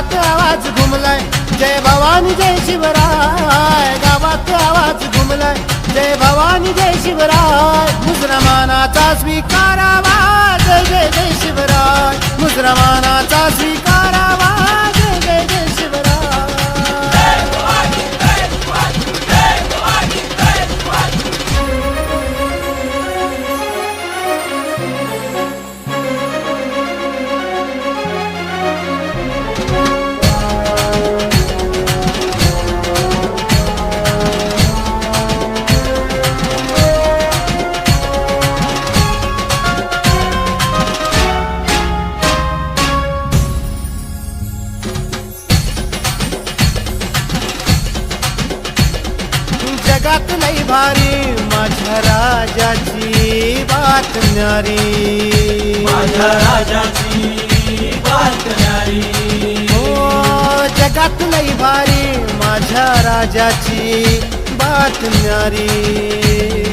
गावात आवाज घुमलाय. जय भवानी जय शिवराय. गावात आवाज घुमलाय. जय भवानी जय शिवराय. मुसलमानाचा स्वीकारावा. जय जय जय शिवराय. मुसलमानाचा स्वीकार जगात लई भारी माझ्या राजाची बात न्यारी माझ्या राजाची बात न्यारी हो जगात लई भारी माझ्या राजाची बात न्यारी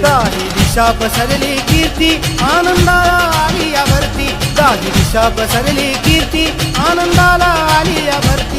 काही दिशा पसरली कीर्ती आनंदाला आली यावरती काही दिशा पसरली कीर्ती आनंदाला